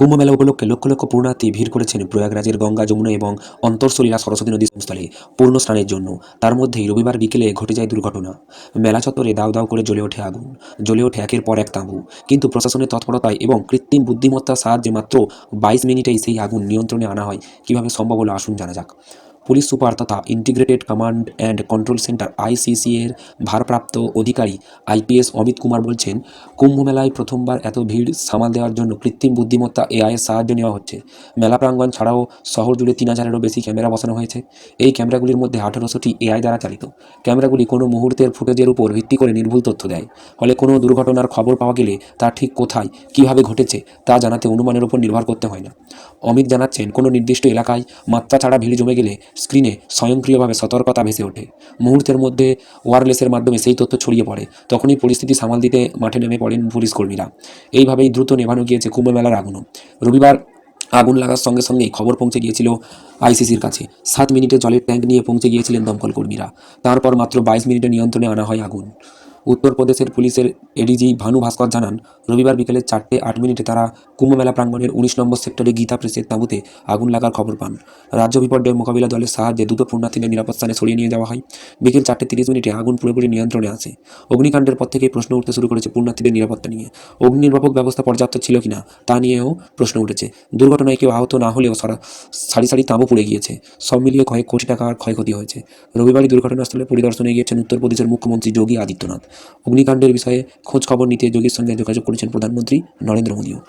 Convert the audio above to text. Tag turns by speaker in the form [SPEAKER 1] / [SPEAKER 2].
[SPEAKER 1] কুম্ভমেলা উপলক্ষে লক্ষ লক্ষ পূর্ণার্থী ভিড় করেছেন প্রয়াগরাজের গঙ্গা, যমুনা এবং অন্তর্সলীলা সরস্বতী নদী সংস্থলে পূর্ণ স্নানের জন্য। তার মধ্যেই রবিবার বিকেলে ঘটে যায় দুর্ঘটনা। মেলা চত্বরে দাও দাও করে জ্বলে ওঠে আগুন। জ্বলে ওঠে একের পর এক তাঁবু। কিন্তু প্রশাসনের তৎপরতায় এবং কৃত্রিম বুদ্ধিমত্তার সাহায্যে মাত্র বাইশ মিনিটেই সেই আগুন নিয়ন্ত্রণে আনা হয়। কীভাবে সম্ভব হলো আসুন জানা যাক। পুলিশ সুপার তথা integrated command and control centre ICC এর ভারপ্রাপ্ত অধিকারী আইপিএস অমিত কুমার বলছেন কুম্ভ মেলায় প্রথমবার এত ভিড় সামাল দেওয়ার জন্য কৃত্রিম বুদ্ধিমত্তা এআই এর সাহায্য নেওয়া হচ্ছে। মেলা প্রাঙ্গণ ছাড়াও শহর জুড়ে তিন হাজারেরও বেশি ক্যামেরা বসানো হয়েছে। এই ক্যামেরাগুলির মধ্যে আঠারোশোটি এআই দ্বারা চালিত। ক্যামেরাগুলি কোনো মুহূর্তের ফুটেজের উপর ভিত্তি করে নির্ভুল তথ্য দেয়। ফলে কোনো দুর্ঘটনার খবর পাওয়া গেলে তা ঠিক কোথায়, কীভাবে ঘটেছে, তা জানাতে অনুমানের উপর নির্ভর করতে হয় না। অমিত জানাচ্ছেন, কোনো নির্দিষ্ট এলাকায় মাত্রা ছাড়া ভিড় জমে গেলে স্ক্রিনে স্বয়ংক্রিয়ভাবে সতর্কতা ভেসে ওঠে। মুহূর্তের মধ্যে ওয়ারলেসের মাধ্যমে সেই তথ্য ছড়িয়ে পড়ে। তখনই পরিস্থিতি সামাল দিতে মাঠে নেমে পড়েন পুলিশ কর্মীরা। এইভাবেই দ্রুত নেভানো গিয়েছে কুম্ভমেলার আগুনও। রবিবার আগুন লাগার সঙ্গে সঙ্গেই খবর পৌঁছে গিয়েছিল আইসিসির কাছে। সাত মিনিটে জলের ট্যাঙ্ক নিয়ে পৌঁছে গিয়েছিলেন দমকলকর্মীরা তারপর মাত্র বাইশ মিনিটে নিয়ন্ত্রণে আনা হয় আগুন। উত্তরপ্রদেশের পুলিশের এডিজি ভানু ভাস্কর জানান, রবিবার বিকেলে চারটে আট মিনিটে তারা কুম্ভমেলা প্রাঙ্গণের উনিশ নম্বর সেক্টরে গীতা প্রেসের তাঁবুতে আগুন লাগার খবর পান। রাজ্য বিপর্যয় মোকাবিলা দলের সাহায্যে দুটো পূর্ণার্থীদের নিরাপদ স্থানে সরিয়ে নিয়ে যাওয়া হয়। বিকেল চারটে তিরিশ মিনিটে আগুন পুরোপুরি নিয়ন্ত্রণে আসে অগ্নিকাণ্ডের পর থেকেই প্রশ্ন উঠতে শুরু করেছে পূর্ণার্থীদের নিরাপত্তা নিয়ে। অগ্নি নির্বাপক ব্যবস্থা পর্যাপ্ত ছিল কিনা তা নিয়েও প্রশ্ন উঠেছে। দুর্ঘটনায় কেউ আহত না হলেও সারা, সারি সারি তাঁবু পুড়ে গিয়েছে। সব মিলিয়ে কয়েক কোটি টাকার ক্ষয়ক্ষতি হয়েছে। রবিবারই দুর্ঘটনাস্থলে পরিদর্শনে গিয়েছেন উত্তরপ্রদেশের মুখ্যমন্ত্রী যোগী আদিত্যনাথ। অগ্নিকাণ্ডের বিষয়ে খোঁজ খবর নিতে যোগীর সঙ্গে যোগাযোগ করেছেন প্রধানমন্ত্রী নরেন্দ্র মোদীও।